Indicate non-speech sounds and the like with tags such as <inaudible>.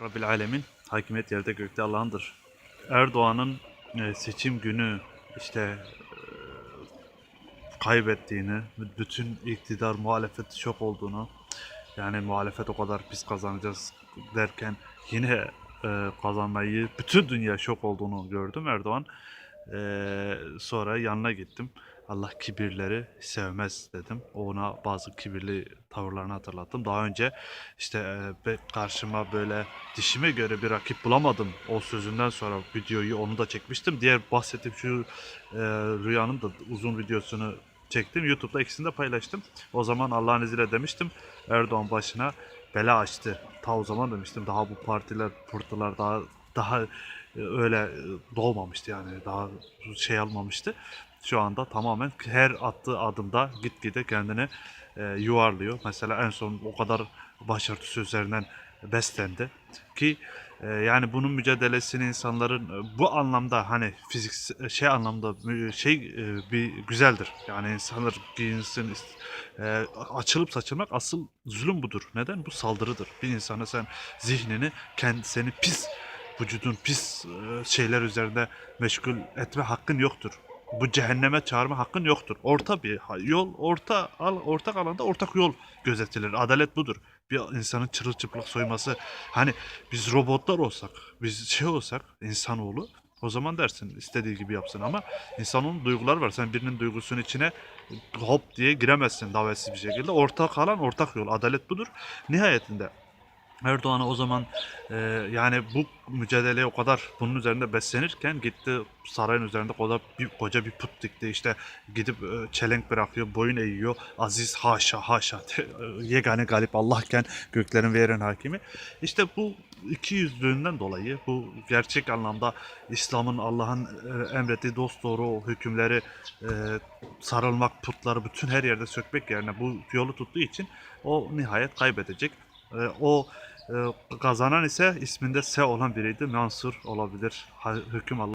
Rabbil Alemin, hakimiyet yerde gökte Allah'ındır. Erdoğan'ın e, seçim günü işte e, kaybettiğini, bütün iktidar muhalefet şok olduğunu, yani muhalefet o kadar pis kazanacağız derken yine e, kazanmayı bütün dünya şok olduğunu gördüm Erdoğan. E, sonra yanına gittim. Allah kibirleri sevmez dedim. Ona bazı kibirli tavırlarını hatırlattım. Daha önce işte e, karşıma böyle dişime göre bir rakip bulamadım. O sözünden sonra videoyu onu da çekmiştim. Diğer bahsettiğim şu e, rüyanın da uzun videosunu çektim. YouTube'da ikisini de paylaştım. O zaman Allah'ın izniyle demiştim. Erdoğan başına bela açtı. Ta o zaman demiştim daha bu partiler, pırtılar daha daha öyle e, doğmamıştı yani daha şey almamıştı. Şu anda tamamen her attığı adımda gitgide kendini e, yuvarlıyor. Mesela en son o kadar başarı sözlerinden beslendi ki e, yani bunun mücadelesini insanların bu anlamda hani fizik şey anlamda şey bir güzeldir. Yani insanlar giyinsin e, açılıp saçılmak asıl zulüm budur. Neden? Bu saldırıdır. Bir insana sen zihnini kendi seni pis vücudun pis e, şeyler üzerinde meşgul etme hakkın yoktur. Bu cehenneme çağırma hakkın yoktur. Orta bir yol, orta al, ortak alanda ortak yol gözetilir. Adalet budur. Bir insanın çırılçıplak soyması. Hani biz robotlar olsak, biz şey olsak, insanoğlu o zaman dersin istediği gibi yapsın ama insanın duyguları var. Sen birinin duygusunun içine hop diye giremezsin davetsiz bir şekilde. Ortak alan ortak yol. Adalet budur. Nihayetinde Erdoğan'a o zaman e, yani bu mücadeleye o kadar bunun üzerinde beslenirken gitti sarayın üzerinde kadar bir, koca bir put dikti. İşte gidip e, çelenk bırakıyor boyun eğiyor. Aziz haşa haşa. <laughs> Yegane galip Allah'ken göklerin ve yerin hakimi. İşte bu iki yüzlüğünden dolayı bu gerçek anlamda İslam'ın Allah'ın e, emrettiği dost doğru hükümleri e, sarılmak putları bütün her yerde sökmek yerine bu yolu tuttuğu için o nihayet kaybedecek. E, o kazanan ise isminde S olan biriydi. Mansur olabilir. Hüküm Allah